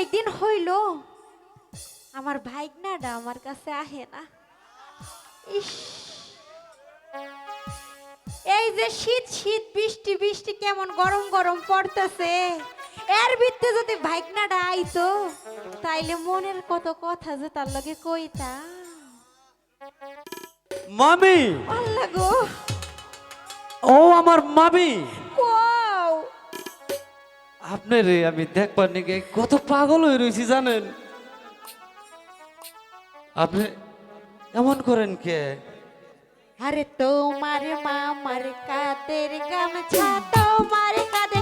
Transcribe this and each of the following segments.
কয়েকদিন হইল আমার ভাইগনাটা আমার কাছে আহে না। ইস! এই যে শীত শীত বৃষ্টি বৃষ্টি কেমন গরম গরম পড়তেছে। এর ভিত্তে যদি ভাইগনাটা আইতো তাইলে মনের কত কথা যে তার লগে কইতা মামি! আল্লাহ গো! ও আমার মামি! আপনি রে আমি দেখবার নিকে কত পাগল হয়ে রয়েছি জানেন? আপনি এমন করেন কে? আরে তোমার মামার কাদের গামছা, তোমার কাঁধে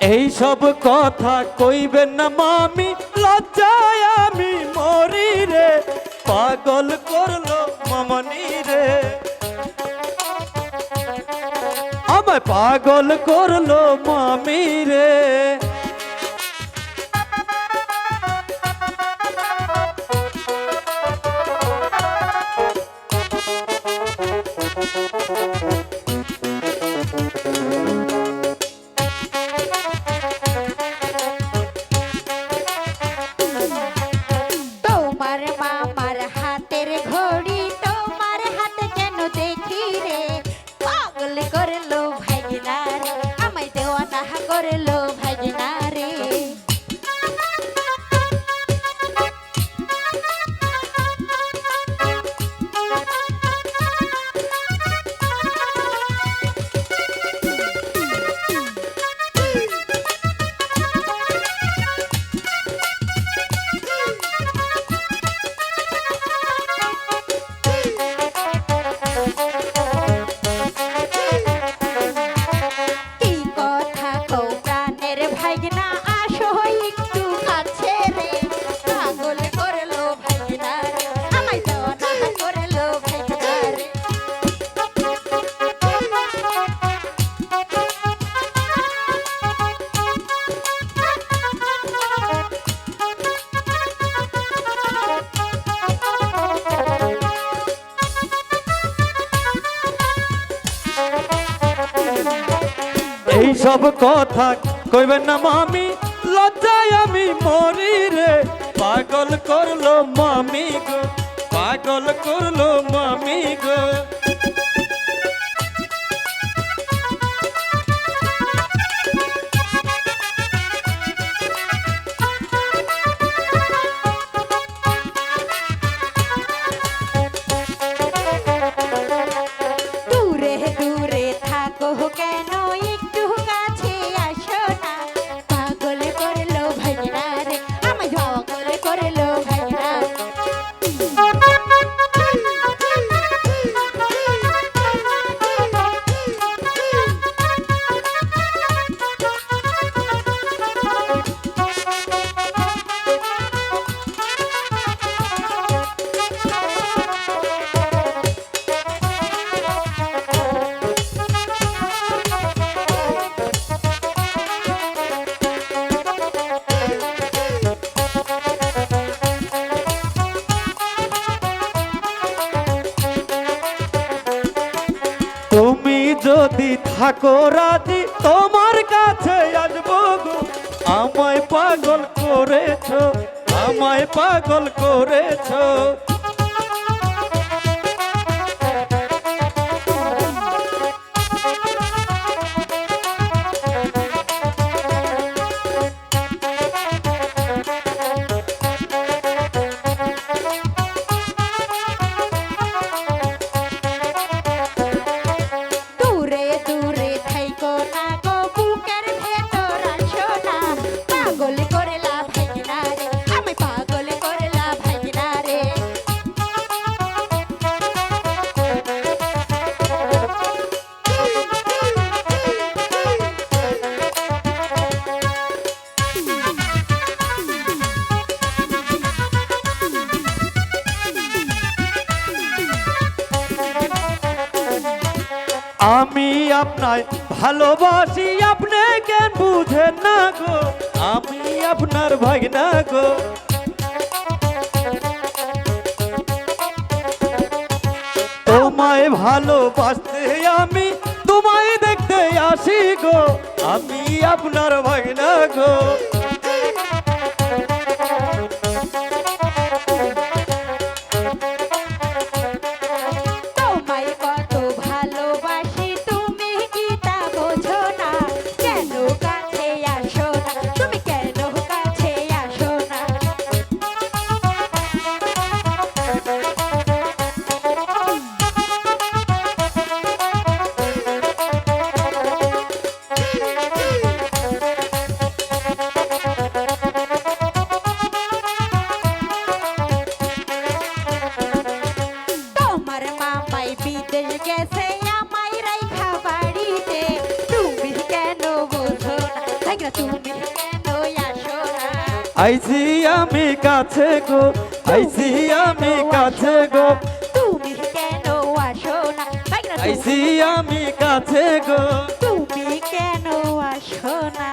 এই সব কথা কইবেন না মামি, লজ্জায় আমি মরি রে, পাগল করল মামনি রে। আমায় পাগল করল মামি রে। দেওয়ানা করল এই সব কথা কইবেন না মামি। লজ্জায় আমি মরি রে। পাগল করল মামি গো। পাগল করল মামি গো। যদি থাকো রাজি তোমার কাছে আসব গো আমায় পাগল করেছ আমায় পাগল করেছ। আমি আপনায় ভালোবাসি, আপনি কেন বুঝেন না গো? আমি আপনার ভাগনা গো। তোমায় ভালোবাসতে আমি, তোমায় দেখতে আসি গো। আমি আপনার ভাগনা গো। বাড়িতে তুমি কেন বোঝো তুমি কেন আসো আইসি আমি কাছে গো আইসি আমি কাছে গো। তুমি কেন আসো না? আইসি আমি কাছে গো। তুমি কেন আসো না?